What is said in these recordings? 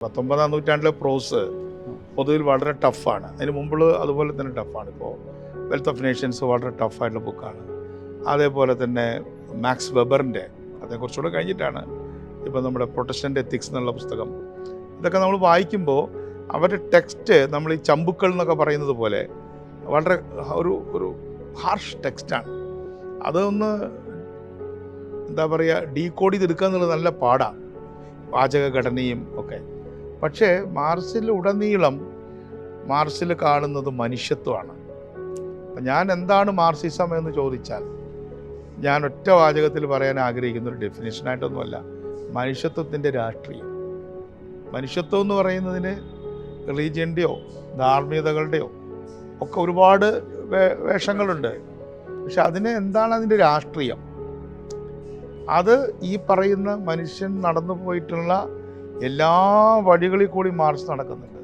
പത്തൊമ്പതാം നൂറ്റാണ്ടിലെ പ്രോസ് പൊതുവിൽ വളരെ ടഫാണ് അതിന് മുമ്പ് അതുപോലെ തന്നെ ടഫാണ് ഇപ്പോൾ വെൽത്ത് ഓഫ് നേഷൻസ് വളരെ ടഫായിട്ടുള്ള ബുക്കാണ് അതേപോലെ തന്നെ മാക്സ് വെബറിന്റെ അതേക്കുറിച്ചുകൂടെ കഴിഞ്ഞിട്ടാണ് ഇപ്പോൾ നമ്മുടെ പ്രൊട്ടസ്റ്റന്റ് എത്തിക്സ് എന്നുള്ള പുസ്തകം. ഇതൊക്കെ നമ്മൾ വായിക്കുമ്പോൾ അവരുടെ ടെക്സ്റ്റ് നമ്മൾ ഈ ചമ്പുക്കൾ എന്നൊക്കെ പറയുന്നത് പോലെ വളരെ ഒരു ഒരു ഹാർഷ് ടെക്സ്റ്റാണ് അതൊന്ന് എന്താ പറയുക ഡീകോഡ് ചെയ്തെടുക്കുക എന്നുള്ളത് നല്ല പാടാണ് വാചകഘടനയും ഒക്കെ. പക്ഷേ മാർസിൽ ഉടനീളം മാർസിൽ കാണുന്നത് മനുഷ്യത്വമാണ്. അപ്പം ഞാൻ എന്താണ് മാർസിസം എന്ന് ചോദിച്ചാൽ ഞാൻ ഒറ്റ വാചകത്തിൽ പറയാൻ ആഗ്രഹിക്കുന്ന ഒരു ഡെഫിനേഷനായിട്ടൊന്നുമല്ല മനുഷ്യത്വത്തിന്റെ രാഷ്ട്രീയം. മനുഷ്യത്വം എന്ന് പറയുന്നതിന് റിലീജിയന്റെയോ ധാർമ്മികതകളുടെയോ ഒക്കെ ഒരുപാട് വേഷങ്ങളുണ്ട്. പക്ഷെ അതിന് എന്താണ് അതിന്റെ രാഷ്ട്രീയം? അത് ഈ പറയുന്ന മനുഷ്യൻ നടന്നു പോയിട്ടുള്ള എല്ലാ വഴികളിൽ കൂടി മാർച്ച് നടക്കുന്നുണ്ട്.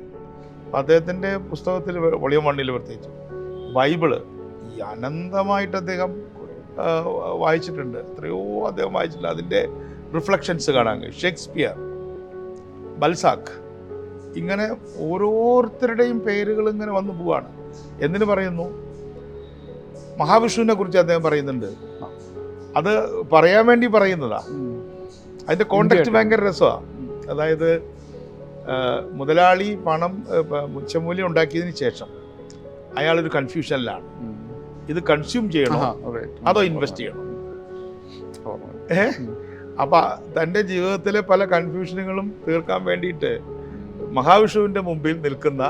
അപ്പം അദ്ദേഹത്തിന്റെ പുസ്തകത്തിൽ വോളിയം വണ്ണിൽ പ്രത്യേകിച്ച് ബൈബിൾ ഈ അനന്തമായിട്ട് അദ്ദേഹം വായിച്ചിട്ടുണ്ട്. എത്രയോ അദ്ദേഹം വായിച്ചിട്ടുണ്ട്. അതിന്റെ റിഫ്ലക്ഷൻസ് കാണാൻ കഴിയും. ഷേക്സ്പിയർ ബൽസാക്ക് ഇങ്ങനെ ഓരോരുത്തരുടെയും പേരുകൾ ഇങ്ങനെ വന്നു പോവാണ്. എന്തിനു പറയുന്നു മഹാവിഷ്ണുവിനെ കുറിച്ച് അദ്ദേഹം പറയുന്നുണ്ട്. അത് പറയാൻ വേണ്ടി പറയുന്നതാ. അതിന്റെ കോണ്ടാക്ട് ഭയങ്കര രസമാണ് അതായത് മുതലാളി പണം ഉച്ചമൂല്യം ഉണ്ടാക്കിയതിന് ശേഷം അയാളൊരു കൺഫ്യൂഷനിലാണ് ഇത് കൺസ്യൂം ചെയ്യണോ? അതോ ഇൻവെസ്റ്റ് ചെയ്യണോ? ഏ? അപ്പൊ തന്റെ ജീവിതത്തിലെ പല കൺഫ്യൂഷനുകളും തീർക്കാൻ വേണ്ടിയിട്ട് മഹാവിഷ്ണുവിന്റെ മുമ്പിൽ നിൽക്കുന്ന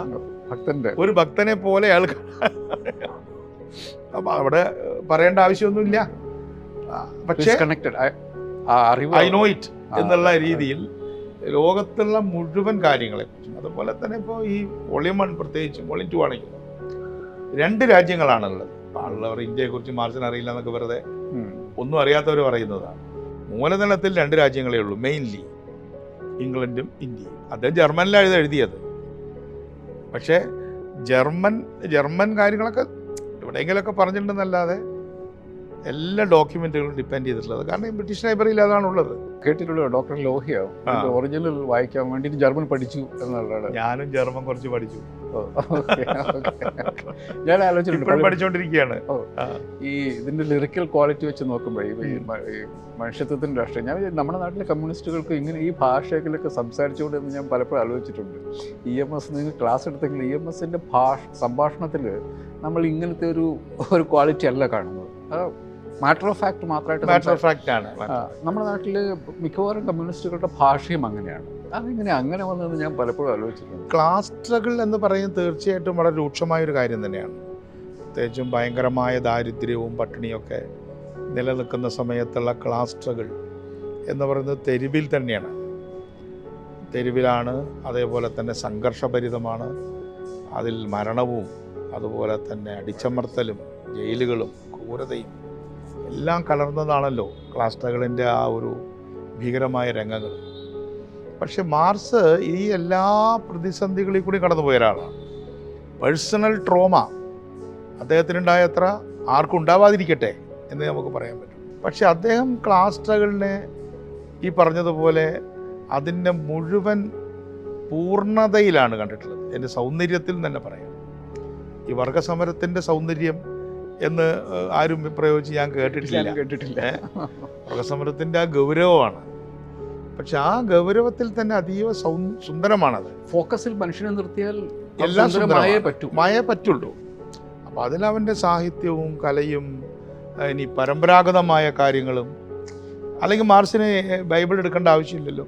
ഭക്തന്റെ ഒരു ഭക്തനെ പോലെ അയാൾ അപ്പൊ അവിടെ പറയേണ്ട ആവശ്യമൊന്നുമില്ല. പക്ഷേ കണക്റ്റഡ് ഐ നോ ഇറ്റ് എന്നുള്ള രീതിയിൽ ലോകത്തുള്ള മുഴുവൻ കാര്യങ്ങളെക്കുറിച്ചും അതുപോലെ തന്നെ ഇപ്പോൾ ഈ വോളിയം വൺ പ്രത്യേകിച്ച് വോളിയം ടു ആണെങ്കിൽ രണ്ട് രാജ്യങ്ങളാണുള്ളത്. ആളുള്ളവർ ഇന്ത്യയെക്കുറിച്ച് മാർച്ചിന് അറിയില്ല എന്നൊക്കെ വെറുതെ ഒന്നും അറിയാത്തവർ പറയുന്നതാണ്. മൂലധനത്തിൽ രണ്ട് രാജ്യങ്ങളേ ഉള്ളൂ മെയിൻലി ഇംഗ്ലണ്ടും ഇന്ത്യയും. അദ്ദേഹം ജർമ്മനിലാണ് ഇത് എഴുതിയത്. പക്ഷേ ജർമ്മൻ ജർമ്മൻ കാര്യങ്ങളൊക്കെ എവിടെയെങ്കിലുമൊക്കെ പറഞ്ഞിട്ടുണ്ടെന്നല്ലാതെ എല്ലാ ഡോക്യുമെന്റുകളും ഡിപ്പെൻഡ് ചെയ്തിട്ടുള്ളത് കാരണം ബ്രിട്ടീഷ് ലൈബ്രറിയിൽ അതാണുള്ളത് കേട്ടിട്ടുള്ള ഡോക്ടർ ലോഹിയാവും. ഒറിജിനൽ വായിക്കാൻ വേണ്ടി ജർമ്മൻ പഠിച്ചു എന്നുള്ളതാണ് ഞാനും ജർമ്മൻ കുറച്ച് പഠിച്ചു. ഞാൻ ആലോചിച്ചിട്ടുണ്ട് പഠിച്ചുകൊണ്ടിരിക്കുകയാണ് ഈ ഇതിന്റെ ലിറിക്കൽ ക്വാളിറ്റി വെച്ച് നോക്കുമ്പോൾ ഈ മനുഷ്യത്വത്തിന്റെ രാഷ്ട്രീയം. ഞാൻ നമ്മുടെ നാട്ടിലെ കമ്മ്യൂണിസ്റ്റുകൾക്ക് ഇങ്ങനെ ഈ ഭാഷയിലൊക്കെ സംസാരിച്ചുകൊണ്ട് എന്ന് ഞാൻ പലപ്പോഴും ആലോചിച്ചിട്ടുണ്ട്. ഇ എം എസ് നിങ്ങൾ ക്ലാസ് എടുത്തെങ്കിൽ ഇ എം എസിന്റെ ഭാഷ സംഭാഷണത്തിൽ നമ്മൾ ഇങ്ങനത്തെ ഒരു ഒരു ക്വാളിറ്റി അല്ല കാണുന്നത്. മാറ്റർ ഓഫ് ഫാക്ട് മാത്രമായിട്ട് മാറ്റർ ഓഫ് ഫാക്റ്റ് ആണ് നമ്മുടെ നാട്ടിൽ മിക്കവാറും കമ്മ്യൂണിസ്റ്റുകളുടെ ഭാഷയും അങ്ങനെയാണ്. അതെങ്ങനെ അങ്ങനെ വന്നതെന്ന് ഞാൻ പലപ്പോഴും ആലോചിച്ചിട്ടുണ്ട്. ക്ലാസ് സ്ട്രഗിൾ എന്ന് പറയുന്നത് തീർച്ചയായിട്ടും വളരെ രൂക്ഷമായ ഒരു കാര്യം തന്നെയാണ്. പ്രത്യേകിച്ചും ഭയങ്കരമായ ദാരിദ്ര്യവും പട്ടിണിയൊക്കെ നിലനിൽക്കുന്ന സമയത്തുള്ള ക്ലാസ് സ്ട്രഗിൾ എന്ന് പറയുന്നത് തെരുവിൽ തന്നെയാണ്. തെരുവിലാണ് അതേപോലെ തന്നെ സംഘർഷഭരിതമാണ്. അതിൽ മരണവും അതുപോലെ തന്നെ അടിച്ചമർത്തലും ജയിലുകളും ക്രൂരതയും എല്ലാം കലർന്നതാണല്ലോ ക്ലാസ് സ്ട്രഗിളിന്റെ ആ ഒരു ഭീകരമായ രംഗങ്ങൾ. പക്ഷെ മാർസ് ഈ എല്ലാ പ്രതിസന്ധികളിൽ കൂടി കടന്നുപോയ ഒരാളാണ് പേഴ്സണൽ ട്രോമ. അദ്ദേഹത്തിനുണ്ടായ അത്ര ആർക്കും ഉണ്ടാവാതിരിക്കട്ടെ എന്ന് നമുക്ക് പറയാൻ പറ്റും. പക്ഷെ അദ്ദേഹം ക്ലാസ് സ്ട്രഗിളിനെ ഈ പറഞ്ഞതുപോലെ അതിന്റെ മുഴുവൻ പൂർണതയിലാണ് കണ്ടിട്ടുള്ളത്. എന്റെ സൗന്ദര്യത്തിൽ തന്നെ പറയാം. ഈ വർഗസമരത്തിന്റെ സൗന്ദര്യം എന്ന് ആരും പ്രയോഗിച്ച് ഞാൻ കേട്ടിട്ടില്ല. കേട്ടിട്ടില്ല. വർഗസമരത്തിന്റെ ആ ഗൗരവമാണ്. പക്ഷെ ആ ഗൗരവത്തിൽ തന്നെ അതീവ സൗ സുന്ദരമാണത്. ഫോക്കസിൽ മനുഷ്യനെ നിർത്തിയാൽ എല്ലാം സുന്ദരമായേ. പറ്റൂ. മയേ പറ്റുള്ളൂ. അപ്പോൾ അതിലവന്റെ സാഹിത്യവും കലയും ഇനി പരമ്പരാഗതമായ കാര്യങ്ങളും അല്ലെങ്കിൽ മാർസിനെ ബൈബിൾ എടുക്കേണ്ട ആവശ്യമില്ലല്ലോ.